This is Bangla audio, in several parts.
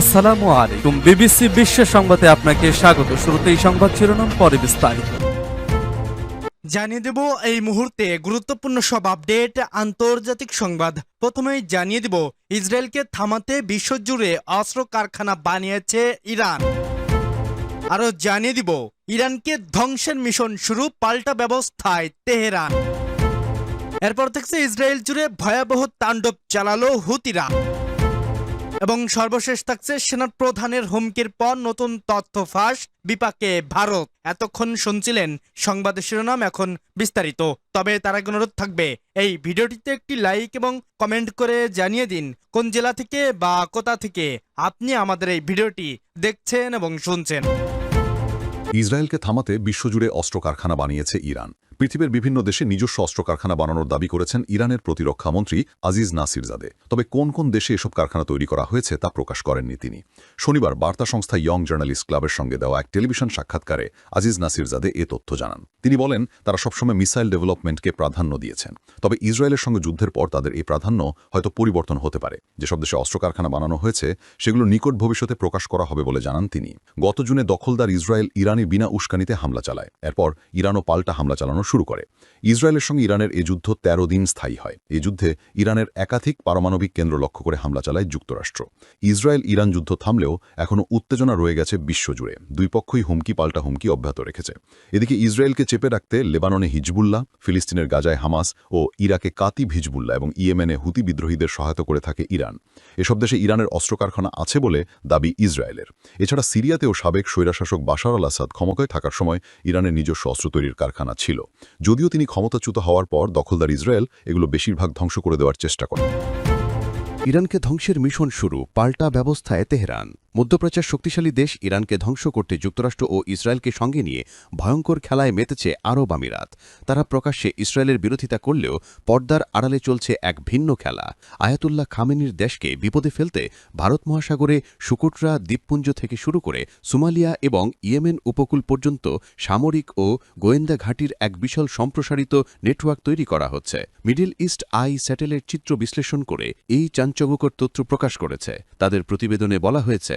আসসালামু আলাইকুম। বিবিসি বিশ্ব সংবাদে আপনাকে স্বাগত। শুরুতে এই সংবাদ শিরোনাম, পরে বিস্তারিত। জানিয়ে দেব এই মুহূর্তে গুরুত্বপূর্ণ সব আপডেট, আন্তর্জাতিক সংবাদ। প্রথমেই জানিয়ে দেব, ইসরায়েলকে থামাতে বিশ্বজুড়ে অস্ত্র কারখানা বানিয়েছে ইরান। আরও জানিয়ে দিব, ইরানকে ধ্বংসের মিশন শুরু, পাল্টা ব্যবস্থায় তেহরান। এরপর থেকে ইসরায়েল জুড়ে ভয়াবহ তাণ্ডব চালালো হুতিরা। এবং সর্বশেষ থাকছে সেনা প্রধানের হুমকির পর নতুন তথ্য ফাঁস বিপাকে ভারত। এতক্ষণ শুনছিলেন সংবাদের শিরোনাম এখন বিস্তারিত। তবে তার আগে অনুরোধ থাকবে, এই ভিডিওটিতে একটি লাইক এবং কমেন্ট করে জানিয়ে দিন কোন জেলা থেকে বা কোথা থেকে আপনি আমাদের এই ভিডিওটি দেখছেন এবং শুনছেন। ইসরায়েলকে থামাতে বিশ্বজুড়ে অস্ত্র কারখানা বানিয়েছে ইরান। পৃথিবীর বিভিন্ন দেশে নিজস্ব অস্ত্র কারখানা বানানোর দাবি করেছেন ইরানের প্রতিরক্ষা মন্ত্রী আজিজ নাসিরজাদে। তবে কোন কোন দেশে এসব কারখানা তৈরি করা হয়েছে তা প্রকাশ করেননি তিনি। শনিবার বার্তা সংস্থা ইয়ং জার্নালিস্ট ক্লাবের সঙ্গে দেওয়া এক টেলিভিশন সাক্ষাৎকারে আজিজ নাসিরজাদে এ তথ্য জানান। তিনি বলেন, তারা সবসময় মিসাইল ডেভেলপমেন্টকে প্রাধান্য দিয়েছেন, তবে ইসরায়েলের সঙ্গে যুদ্ধের পর তাদের এই প্রাধান্য হয়তো পরিবর্তন হতে পারে। যেসব দেশে অস্ত্র কারখানা বানানো হয়েছে, সেগুলো নিকট ভবিষ্যতে প্রকাশ করা হবে বলে জানান তিনি। গত জুনে দখলদার ইসরায়েল ইরানি বিনা উস্কানিতে হামলা চালায়। এরপর ইরানও পাল্টা হামলা চালানো শুরু করে। ইসরায়েলের সঙ্গে ইরানের এ যুদ্ধ ১৩ দিন স্থায়ী হয়। এই যুদ্ধে ইরানের একাধিক পারমাণবিক কেন্দ্র লক্ষ্য করে হামলা চালায় যুক্তরাষ্ট্র। ইসরায়েল ইরান যুদ্ধ থামলেও এখনও উত্তেজনা রয়ে গেছে বিশ্বজুড়ে। দুই পক্ষই হুমকি পাল্টা হুমকি অব্যাহত রেখেছে। এদিকে ইসরায়েলকে চেপে রাখতে লেবাননে হিজবুল্লাহ, ফিলিস্তিনের গাজায় হামাস ও ইরাকে কাতিব হিজবুল্লাহ এবং ইয়েমেনে হুতি বিদ্রোহীদের সহায়তা করে থাকে ইরান। এসব দেশে ইরানের অস্ত্র কারখানা আছে বলে দাবি ইসরায়েলের। এছাড়া সিরিয়াতেও সাবেক স্বৈরাশাসক বাশার আল আসাদ ক্ষমতায় থাকার সময় ইরানের নিজস্ব অস্ত্র তৈরির কারখানা ছিল। যদিও তিনি ক্ষমতাচ্যুত হওয়ার পর দখলদার ইসরায়েল এগুলো বেশিরভাগ ধ্বংস করে দেওয়ার চেষ্টা করে ইরানকে ধ্বংসের মিশন শুরু, পাল্টা ব্যবস্থায় তেহরান। মধ্যপ্রাচ্যের শক্তিশালী দেশ ইরানকে ধ্বংস করতে যুক্তরাষ্ট্র ও ইসরায়েলকে সঙ্গে নিয়ে ভয়ঙ্কর খেলায় মেতেছে আরব আমিরাত। তারা প্রকাশ্যে ইসরায়েলের বিরোধিতা করলেও পর্দার আড়ালে চলছে এক ভিন্ন খেলা। আয়াতুল্লাহ খামেনির দেশকে বিপদে ফেলতে ভারত মহাসাগরে সুকুটরা দ্বীপপুঞ্জ থেকে শুরু করে সোমালিয়া এবং ইয়েমেন উপকূল পর্যন্ত সামরিক ও গোয়েন্দা ঘাঁটির এক বিশাল সম্প্রসারিত নেটওয়ার্ক তৈরি করা হচ্ছে। মিডল ইস্ট আই স্যাটেলাইট চিত্র বিশ্লেষণ করে এই চাঞ্চল্যকর তথ্য প্রকাশ করেছে। তাদের প্রতিবেদনে বলা হয়েছে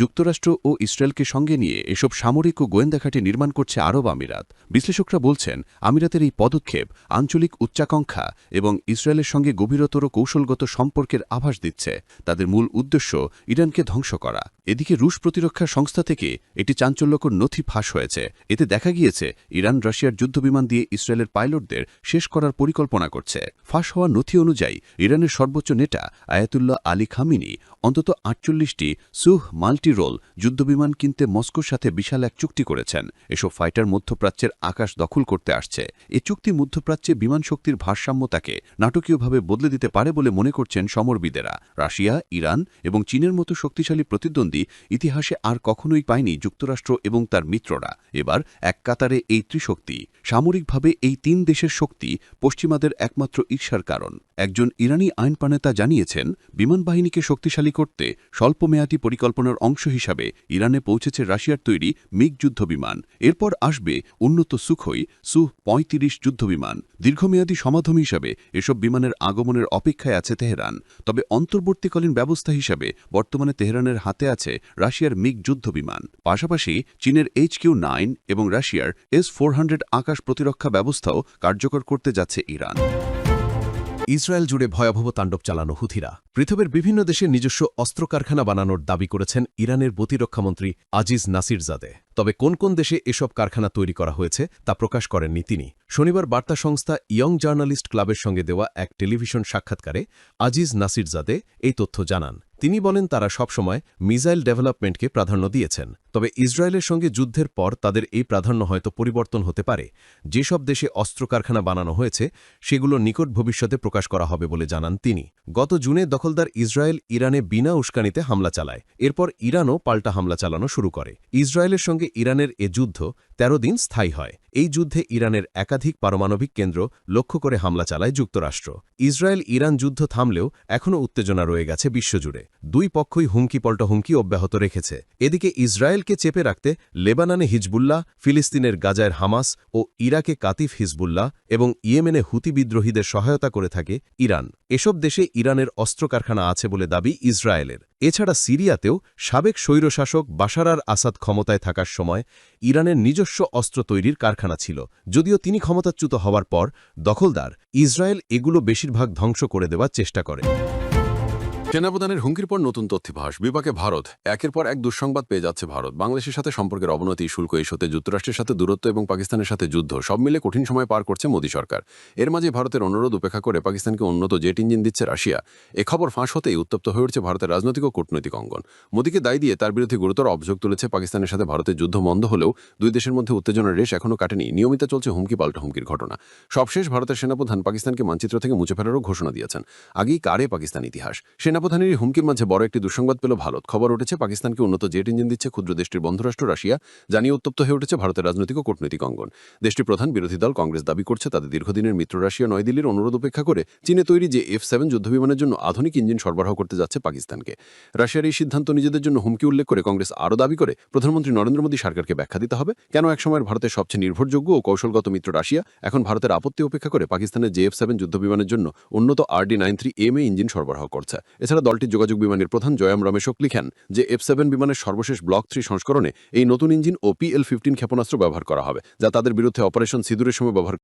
যুক্তরাষ্ট্র ও ইসরায়েলকে সঙ্গে নিয়ে এসব সামরিক ও গোয়েন্দা ঘাঁটি নির্মাণ করছে আরব আমিরাত। বিশ্লেষকরা বলছেন, আমিরাতের এই পদক্ষেপ আঞ্চলিক উচ্চাকাঙ্ক্ষা এবং ইসরায়েলের সঙ্গে গভীরতর কৌশলগত সম্পর্কের আভাস দিচ্ছে। তাদের মূল উদ্দেশ্য ইরানকে ধ্বংস করা। এদিকে রুশ প্রতিরক্ষা সংস্থা থেকে একটি চাঞ্চল্যকর নথি ফাঁস হয়েছে। এতে দেখা গিয়েছে, ইরান রাশিয়ার যুদ্ধবিমান দিয়ে ইসরায়েলের পাইলটদের শেষ করার পরিকল্পনা করছে। ফাঁস হওয়া নথি অনুযায়ী, ইরানের সর্বোচ্চ নেতা আয়াতুল্লাহ আলী খামিনি অন্তত আটচল্লিশটি সুহ মাল্টি রোল যুদ্ধবিমান কিনতে মস্কোর সাথে বিশাল এক চুক্তি করেছেন। এসব ফাইটার মধ্যপ্রাচ্যের আকাশ দখল করতে আসছে। এ চুক্তি মধ্যপ্রাচ্যে বিমান শক্তির ভারসাম্যতাকে নাটকীয়ভাবে বদলে দিতে পারে বলে মনে করছেন সমরবিদেরা। রাশিয়া, ইরান এবং চীনের মতো শক্তিশালী প্রতিদ্বন্দ্বী ইতিহাসে আর কখনোই পায়নি যুক্তরাষ্ট্র এবং তার মিত্ররা। এবার এক কাতারে এই ত্রিশক্তি। সামরিকভাবে এই তিন দেশের শক্তি পশ্চিমাদের একমাত্র ঈর্ষার কারণ। একজন ইরানি আইন প্রণেতা জানিয়েছেন, বিমান বাহিনীকে শক্তিশালী করতে স্বল্পমেয়াদী পরিকল্পনার অংশ হিসাবে ইরানে পৌঁছেছে রাশিয়ার তৈরি মিগ যুদ্ধবিমান এরপর আসবে উন্নত সুখই সু পঁয়ত্রিশ যুদ্ধবিমান দীর্ঘমেয়াদী সমাধান হিসাবে এসব বিমানের আগমনের অপেক্ষায় আছে তেহরান। তবে অন্তর্বর্তীকালীন ব্যবস্থা হিসাবে বর্তমানে তেহরানের হাতে আছে রাশিয়ার মিগ যুদ্ধবিমান পাশাপাশি চীনের এইচ কিউ নাইন এবং রাশিয়ার এস ফোর হান্ড্রেড আকাশ প্রতিরক্ষা ব্যবস্থাও কার্যকর করতে যাচ্ছে ইরান। ইসরায়েল জুড়ে ভয়াবহ তাণ্ডব চালানো হুথিরা। পৃথিবীর বিভিন্ন দেশে নিজস্ব অস্ত্র কারখানা বানানোর দাবি করেছেন ইরানের প্রতিরক্ষামন্ত্রী আজিজ নাসিরজাদে। তবে কোন কোন দেশে এসব কারখানা তৈরি করা হয়েছে তা প্রকাশ করেননি তিনি। শনিবার বার্তা সংস্থা ইয়ং জার্নালিস্ট ক্লাবের সঙ্গে দেওয়া এক টেলিভিশন সাক্ষাৎকারে আজিজ নাসিরজাদে এই তথ্য জানান। তিনি বলেন, তারা সবসময় মিসাইল ডেভেলপমেন্টকে প্রাধান্য দিয়েছেন। তবে ইসরায়েলের সঙ্গে যুদ্ধের পর তাদের এই প্রাধান্য হয়তো পরিবর্তন হতে পারে। যেসব দেশে অস্ত্র কারখানা বানানো হয়েছে, সেগুলো নিকট ভবিষ্যতে প্রকাশ করা হবে বলে জানান তিনি। গত জুনে দখলদার ইসরায়েল ইরানে বিনা উস্কানিতে হামলা চালায়। এরপর ইরানও পাল্টা হামলা চালানো শুরু করে। ইসরায়েলের সঙ্গে ইরানের এ যুদ্ধ ১৩ দিন স্থায়ী হয়। এই যুদ্ধে ইরানের একাধিক পারমাণবিক কেন্দ্র লক্ষ্য করে হামলা চালায় যুক্তরাষ্ট্র। ইসরায়েল ইরান যুদ্ধ থামলেও এখনও উত্তেজনা রয়ে গেছে বিশ্বজুড়ে। দুই পক্ষই হুমকি পল্টা হুমকি অব্যাহত রেখেছে। এদিকে ইসরায়েল ইসরায়েলকে চেপে রাখতে লেবাননে হিজবুল্লাহ, ফিলিস্তিনের গাজায় হামাস ও ইরাকে কাতিফ হিজবুল্লাহ এবং ইয়েমেনে হুতি বিদ্রোহীদের সহায়তা করে থাকে ইরান। এসব দেশে ইরানের অস্ত্র কারখানা আছে বলে দাবি ইসরায়েলের। এছাড়া সিরিয়াতেও সাবেক স্বৈরশাসক বাশারার আসাদ ক্ষমতায় থাকার সময় ইরানের নিজস্ব অস্ত্র তৈরির কারখানা ছিল, যদিও তিনি ক্ষমতাচ্যুত হওয়ার পর দখলদার ইসরায়েল এগুলো বেশিরভাগ ধ্বংস করে দেওয়ার চেষ্টা করে। সেনাপ্রধানের হুমকির পর নতুন তথ্যভাস বিপাকে ভারত। একের পর এক দুঃসংবাদ পেয়ে যাচ্ছে ভারত। বাংলাদেশের সাথে সম্পর্কের অবনতি, শুল্ক ইস্যুতে যুক্তরাষ্ট্রের সাথে দূরত্ব এবং পাকিস্তানের সাথে যুদ্ধ, সব মিলে কঠিন সময় পার করছে মোদী সরকার। এর মাঝে ভারতের অনুরোধ উপেক্ষা করে পাকিস্তানকে উন্নত জেট ইঞ্জিন দিচ্ছে রাশিয়া। এ খবর ফাঁস হতেই উত্তপ্ত হয়ে উঠছে ভারতের রাজনৈতিক ও কূটনৈতিক অঙ্গন। মোদীকে দায় দিয়ে তার বিরুদ্ধে গুরুতর অভিযোগ তুলেছে পাকিস্তানের সাথে ভারতের যুদ্ধ মন্দ হলেও দুই দেশের মধ্যে উত্তেজনার রেশ এখনও কাটেনি। নিয়মিত চলছে হুমকি পাল্টা হুমকির ঘটনা। সবশেষ ভারতের সেনাপ্রধান পাকিস্তানকে মানচিত্র থেকে মুছে ফেলারও ঘোষণা দিয়েছেন। আগেই কারে পাকিস্তান ইতিহাস? সেনাপ্রধানের হুমকির মাঝে বড় একটি দুঃসংবাদ পেল ভারত। খবর উঠেছে, পাকিস্তানকে উন্নত জেট ইঞ্জিন দিচ্ছে ক্ষুদ্র দেশটির বন্ধুরাষ্ট্র রাশিয়া জানিয়ে উত্তপ্ত হয়ে উঠেছে ভারতের রাজনৈতিক ও কূটনৈতিক অঙ্গন। দেশটির প্রধান বিরোধী দল কংগ্রেস দাবি করছে, তাদের দীর্ঘদিনের মিত্র রাশিয়া নয়াদিল্লির অনুরোধ উপেক্ষা করে চীনে তৈরি যে এফ সেভেন যুদ্ধবিমানের জন্য আধুনিক ইঞ্জিন সরবরাহ করতে যাচ্ছে পাকিস্তানকে। রাশিয়ার এই সিদ্ধান্ত নিজেদের জন্য হুমকি উল্লেখ করে কংগ্রেস আরও দাবি করে, প্রধানমন্ত্রী নরেন্দ্র মোদী সরকারকে ব্যাখ্যা দিতে হবে। কেন একসময়ের ভারতের সবচেয়ে নির্ভরযোগ্য ও কৌশলগত মিত্র রাশিয়া, এখন ভারতের আপত্তি উপেক্ষা করে পাকিস্তানের জে এফ সেভেন যুদ্ধবিমানের জন্য উন্নত RD nine three M A engine সরবরাহ করছে। এছাড়া দলটির যোগাযোগ বিমানের প্রধান জয়াম রমেশক লিখেন যে এফ সেভেন বিমানের সর্বশেষ ব্লক থ্রি সংস্করণে এই নতুন ইঞ্জিন ও পিএল ফিফটিন ক্ষেপণাস্ত্র ব্যবহার করা হবে, যা তাদের বিরুদ্ধে অপারেশন সিঁদুরের সময় ব্যবহার